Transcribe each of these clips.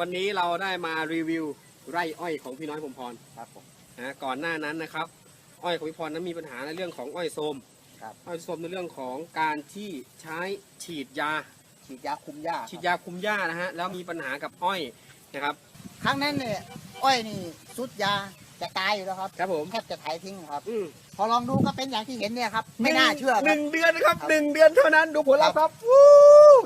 วันนี้เราได้มารีวิวไร่อ้อยของพี่น้อยพรหมพรครับผมนะก่อนหน้านั้นนะครับ อ้อยของพี่พรนั้นมีปัญหาในเรื่องของอ้อยโทรมครับอ้อยโทรมในเรื่องของการที่ใช้ฉีดยา ฉีดยาคุมหญ้าฉีดยาคุมหญ้านะฮะแล้วมีปัญหากับอ้อยนะครับ ครั้งนั้นเนี่ยอ้อยนี่สุดยาจะตายอยู่แล้วครับครับผมแทบจะถ่ายทิ้งครับอืมพอลองดูก็เป็นอย่างที่เห็นเนี่ยครับไม่น่าเชื่อหครับ นึ่งเดือนนะครับครับ หนึ่งเดือนเท่านั้นดูผลลัพธ์ครับวู้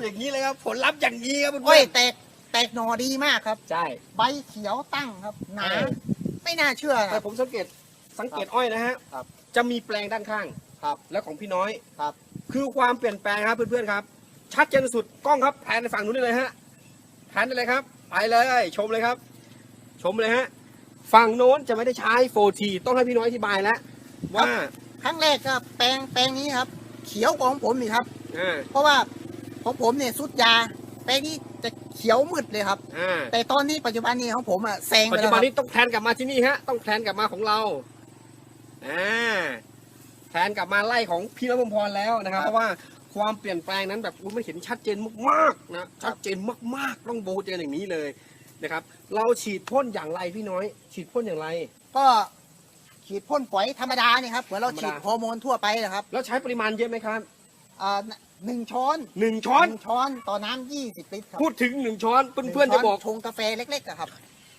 อย่างนี้เลยครับผลลัพธ์อย่างนี้ครับเพื่อ้อยอนแตก แตกหนอดีมากครับๆใช่ ใบเขียวตั้งครับ หนา เออ ไม่น่าเชื่อคแต่รับ ผมสังเกตสังเกตอ้อยนะฮะครับจะมีแปลงด้านข้างครับแล้วของพี่น้อยครับ คือความเปลี่ยนแปลงครับเพื่อนๆครับ ชัดเจนสุดกล้องครับแผนในฝั่งนู้นได้เลยฮะแผนได้เลยครับ ไปเลยชมเลยครับ ชมเลยฮะฝั่งโน้นจะไม่ได้ใช้ 4T ต้องให้พี่น้อยอธิบายแล้วว่าครั้งแรกก็แปลงแปลงนี้ครับ เขียวกว่าของผมอีกครับ อ่าเพราะว่าของผมเนี่ยสุดยา แปลงนี้จะเขียวมืดเลยครับ อ่าแต่ตอนนี้ปัจจุบันนี้ของผมอะแซงไปปัจแล้จุวบันครับนี้ต้องแพลนกลับมาที่นี่ฮะ ต้องแพลนกลับมาของเราอ่าแพลนกลับมาไล่ของพี่น้ำพรพรแล้วนะครับ เพราะว่าความเปลี่ยนแปลงนั้นแบบอุ๊ยมันเห็นชัดเจนมากๆนะชัดเจนมากๆต้องโบเจนอย่างนี้เลยนะครับ เราฉีดพ่นอย่างไรพี่น้อย ฉีดพ่นอย่างไร ก็ฉีดพ่นฝอยธรรมดานี่ครับเหมือนเราธรรมดาฉีดฮอร์โมนทั่วไปนะครับแล้วใช้ปริมาณเยอะไหมครับ อ่าหนึ่งช้อนหนึ่งช้อน หนึ่งช้อนต่อน้ำยี่สิบลิตรครับพูดถึงหนึ่งช้อนเพื่อนๆจะบอกชงกาแฟเล็กๆอะครับ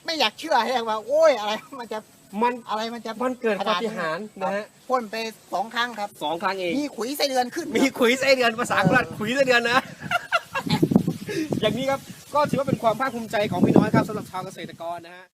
ไม่อยากเชื่อแฮงว่าโอ้ยอะไรมันจะมันอะไรมันจะมันเกิดปาฏิหาริย์นะฮะพ่นไปสองครั้งครับสองครั้งเองมีขุยไส้เดือนขึ้น มีครับขุยไส้เดือนภาษาโคราชขุยไส้เดือนนะ อย่างนี้ครับก็ถือว่าเป็นความภาคภูมิใจของพี่น้อยครับสำหรับชาวเกษตรกรนะฮะ